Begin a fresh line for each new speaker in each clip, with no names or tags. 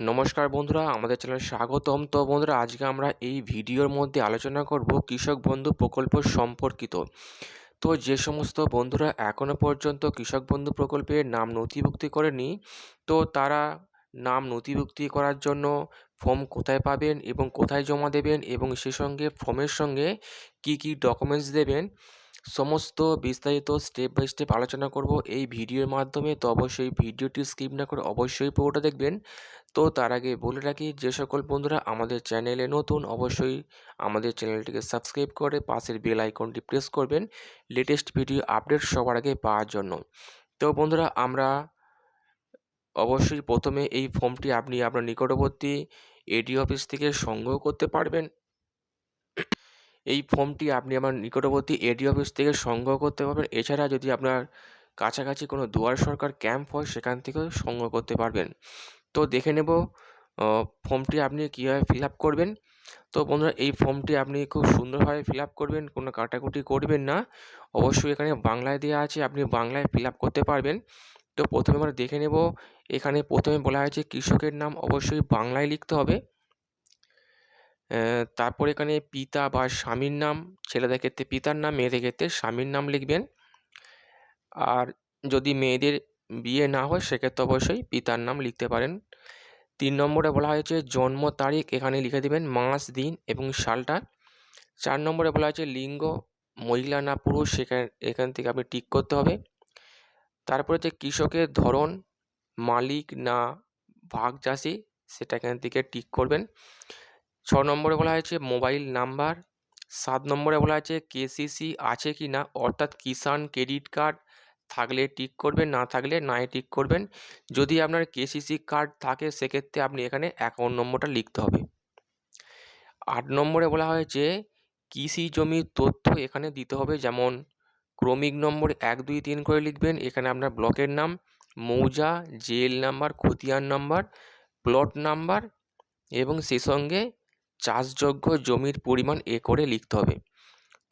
নমস্কার বন্ধুরা, আমাদের চ্যানেলে স্বাগতম। তো বন্ধুরা, আজকে আমরা এই ভিডিওর মধ্যে আলোচনা করব কৃষক বন্ধু প্রকল্প সম্পর্কিত। তো যে সমস্ত বন্ধুরা এখনও পর্যন্ত কৃষক বন্ধু প্রকল্পের নাম নথিভুক্তি করেনি, তো তারা নাম নথিভুক্তি করার জন্য ফর্ম কোথায় পাবেন এবং কোথায় জমা দেবেন এবং সে সঙ্গে, ফর্মের সঙ্গে কি কি ডকুমেন্টস দেবেন সমস্ত বিস্তারিত স্টেপ বাই স্টেপ আলোচনা করব এই ভিডিওর মাধ্যমে। তো অবশ্যই ভিডিওটি স্কিপ না করে অবশ্যই পুরোটা দেখবেন। তো তার আগে বলে রাখি, যে সকল বন্ধুরা আমাদের চ্যানেলে নতুন, অবশ্যই আমাদের চ্যানেলটিকে সাবস্ক্রাইব করে পাশের বেল আইকনটি প্রেস করবেন। লেটেস্ট ভিডিও আপডেট সবার আগে পাওয়ার জন্য। তো বন্ধুরা, আমরা অবশ্যই প্রথমে এই ফর্মটি আপনি আপনার নিকটবর্তী এডি অফিস থেকে সংগ্রহ করতে পারবেন। এই ফর্মটি আপনি আমার নিকটবর্তী এডি অফিস থেকে সংগ্রহ করতে পারবেন। এছাড়া যদি আপনার কাছাকাছি কোনো দুয়ার সরকার ক্যাম্প হয়, সেখান থেকেও সংগ্রহ করতে পারবেন। তো দেখে নেব ফর্মটি আপনি কীভাবে ফিল আপ করবেন। তো বন্ধুরা, এই ফর্মটি আপনি খুব সুন্দরভাবে ফিল আপ করবেন, কোনো কাটাকুটি করবেন না। অবশ্যই এখানে বাংলায় দেওয়া আছে, আপনি বাংলায় ফিল আপ করতে পারবেন। তো প্রথমে আমরা দেখে নেব, এখানে প্রথমে বলা হয়েছে কৃষকের নাম, অবশ্যই বাংলায় লিখতে হবে। তারপর এখানে পিতা বা স্বামীর নাম, ছেলেদের ক্ষেত্রে পিতার নাম, মেয়েদের ক্ষেত্রে স্বামীর নাম লিখবেন। আর যদি মেয়েদের বিয়ে না হয়, সেক্ষেত্রে অবশ্যই পিতার নাম লিখতে পারেন। তিন নম্বরে বলা হয়েছে, জন্ম তারিখ এখানে লিখে দেবেন, মাস, দিন এবং সালটা। চার নম্বরে বলা হয়েছে, লিঙ্গ, মহিলা না পুরুষ, সেখানে, এখান থেকে আপনি টিক করতে হবে। তারপরে হচ্ছে, কৃষকের ধরন, মালিক না ভাগ চাষি সেটা এখান থেকে টিক করবেন। ছ নম্বরে বলা হয়েছে মোবাইল নাম্বার, সাত নম্বরে বলা হয়েছে কেসিসি আছে কি না, অর্থাৎ কিষাণ ক্রেডিট কার্ড থাকলে টিক করবেন, না থাকলে নাই টিক করবেন। যদি আপনার কেসিসি কার্ড থাকে, সেক্ষেত্রে আপনি এখানে অ্যাকাউন্ট নম্বরটা লিখতে হবে। আট নম্বরে বলা হয়েছে কৃষি জমির তথ্য এখানে দিতে হবে, যেমন ক্রমিক নম্বর এক, দুই, তিন করে লিখবেন, এখানে আপনার ব্লকের নাম, মৌজা, জেল নাম্বার, খতিয়ান নাম্বার, প্লট নাম্বার এবং সেই সঙ্গে চাষযোগ্য জমির পরিমাণ এ করে লিখতে হবে।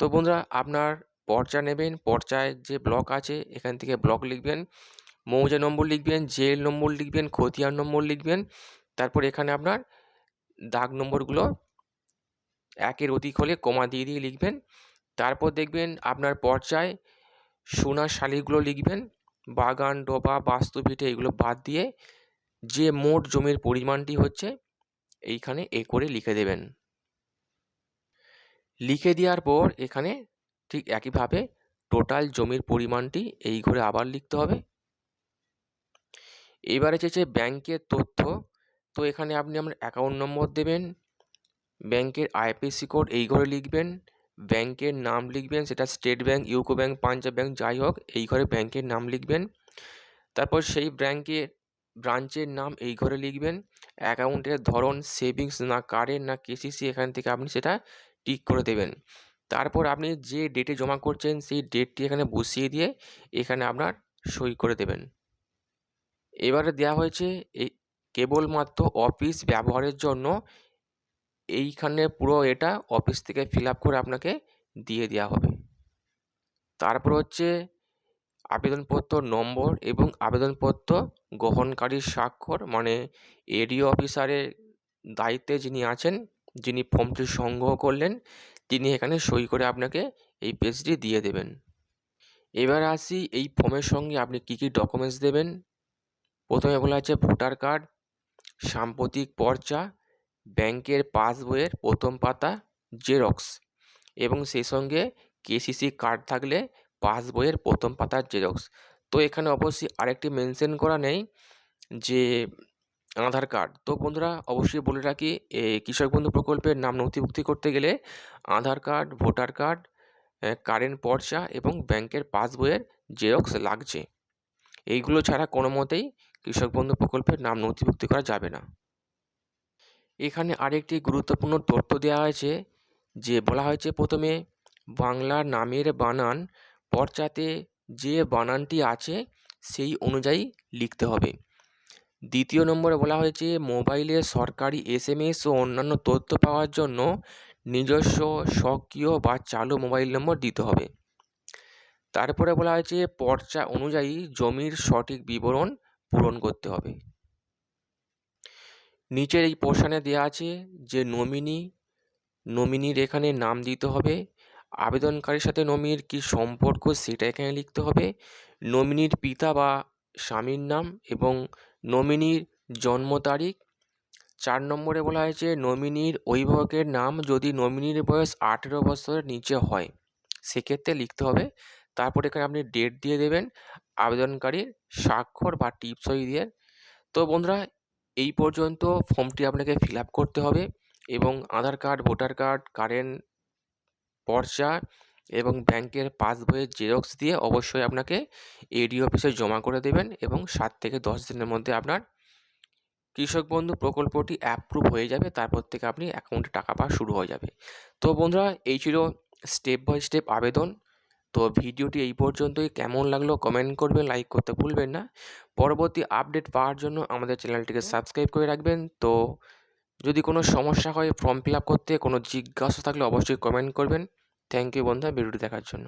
তো বন্ধুরা, আপনার পর্চা নেবেন, পর্চায় যে ব্লক আছে, এখান থেকে ব্লক লিখবেন, মৌজা নম্বর লিখবেন, জেল নম্বর লিখবেন, খতিয়ান নম্বর লিখবেন, তারপর এখানে আপনার দাগ নম্বরগুলো একের অধিক হলে কমা দিয়ে দিয়ে লিখবেন। তারপর দেখবেন আপনার পর্চায় সোনার শালিগুলো লিখবেন, বাগান, ডোবা বাস্তুভিটে এগুলো বাদ দিয়ে যে মোট জমির পরিমাণটি হচ্ছে এইখানে এ করে লিখে দেবেন। লিখে দেওয়ার পর এখানে ঠিক একইভাবে টোটাল জমির পরিমাণটি এই ঘরে আবার লিখতে হবে। এবারে চেয়েছে ব্যাংকের তথ্য, তো এখানে আপনি আপনার অ্যাকাউন্ট নম্বর দেবেন, ব্যাংকের আইপিসি কোড এই ঘরে লিখবেন, ব্যাংকের নাম লিখবেন, সেটা State Bank UCO Bank Punjab Bank যাই হোক, এই ঘরে ব্যাংকের নাম লিখবেন। তারপর সেই ব্যাংকের ব্রাঞ্চের নাম এই ঘরে লিখবেন। অ্যাকাউন্টের ধরন, সেভিংস, না কারেন্ট না কেসিসি, এখান থেকে আপনি সেটা টিক করে দেবেন। তারপর আপনি যে ডেটে জমা করছেন, সেই ডেটটি এখানে বসিয়ে দিয়ে এখানে আপনার সই করে দেবেন। এবারে দেওয়া হয়েছে এই কেবলমাত্র অফিস ব্যবহারের জন্য এইখানে পুরো এটা অফিস থেকে ফিল আপ করে আপনাকে দিয়ে দেওয়া হবে। তারপর হচ্ছে আবেদনপত্র নম্বর এবং আবেদনপত্র গ্রহণকারীর স্বাক্ষর মানে এডিও অফিসারের দায়িত্বে যিনি আছেন, যিনি ফর্মটি সংগ্রহ করলেন, তিনি এখানে সই করে আপনাকে এই পেজটি দিয়ে দেবেন। এবার আসি এই ফর্মের সঙ্গে আপনি কী কী ডকুমেন্টস দেবেন। প্রথমে বলা আছে ভোটার কার্ড, সাম্প্রতিক পর্চা, ব্যাংকের পাসবইয়ের প্রথম পাতা, জেরক্স এবং সেই সঙ্গে কেসিসি কার্ড থাকলে পাসবইয়ের প্রথম পাতার জেরক্স তো এখানে অবশ্যই আরেকটি মেনশন করা নেই যে আধার কার্ড। তো বন্ধুরা, অবশ্যই বলে রাখি এই কৃষক বন্ধু প্রকল্পের নাম নথিভুক্তি করতে গেলে Aadhaar card, voter card current পর্চা এবং ব্যাংকের পাসবইয়ের জেরক্স লাগছে। এইগুলো ছাড়া কোনো মতেই কৃষক বন্ধু প্রকল্পের নাম নথিভুক্তি করা যাবে না। এখানে আরেকটি গুরুত্বপূর্ণ তথ্য দেওয়া হয়েছে, যে বলা হয়েছে প্রথমে বাংলা নামের বানান পর্চাতে যে বানানটি আছে, সেই অনুযায়ী লিখতে হবে। দ্বিতীয় নম্বরে বলা হয়েছে, মোবাইলে সরকারি এসএমএস ও অন্যান্য তথ্য পাওয়ার জন্য নিজস্ব, সক্রিয় বা চালু মোবাইল নম্বর দিতে হবে। তারপরে বলা হয়েছে, পর্চা অনুযায়ী জমির সঠিক বিবরণ পূরণ করতে হবে। নিচের এই পোর্শনে দেওয়া আছে যে, নমিনি, নমিনির এখানে নাম দিতে হবে। আবেদনকারীর সাথে নমিনির কী সম্পর্ক সেটা এখানে লিখতে হবে। নমিনির পিতা বা স্বামীর নাম এবং নমিনির জন্ম তারিখ। চার নম্বরে বলা হয়েছে, নমিনির অভিভাবকের নাম যদি নমিনির বয়স আঠেরো বছরের নিচে হয়, সেক্ষেত্রে লিখতে হবে। তারপর এখানে আপনি ডেট দিয়ে দেবেন, আবেদনকারীর স্বাক্ষর বা টিপসই দিয়ে। তো বন্ধুরা, এই পর্যন্ত ফর্মটি আপনাকে ফিল আপ করতে হবে এবং Aadhaar card voter card current পর্চা এবং ব্যাংকের পাসবইয়ের জেরক্স দিয়ে অবশ্যই আপনাকে এডি অফিসে জমা করে দেবেন এবং সাত থেকে দশ দিনের মধ্যে আপনার কৃষক বন্ধু প্রকল্পটি অ্যাপ্রুভ হয়ে যাবে। তারপর থেকে আপনি অ্যাকাউন্টে টাকা পাওয়া শুরু হয়ে যাবে। তো বন্ধুরা, এই ছিল স্টেপ বাই স্টেপ আবেদন। তো ভিডিওটি এই পর্যন্তই। কেমন লাগল কমেন্ট করবেন লাইক করতে ভুলবেন না। পরবর্তী আপডেট পাওয়ার জন্য আমাদের চ্যানেলটিকে সাবস্ক্রাইব করে রাখবেন। তো যদি কোনো সমস্যা হয় ফর্ম ফিল আপ করতে কোনো জিজ্ঞাসা থাকলে অবশ্যই কমেন্ট করবেন। থ্যাংক ইউ বন্ধুরা ভিডিওটি দেখার জন্য।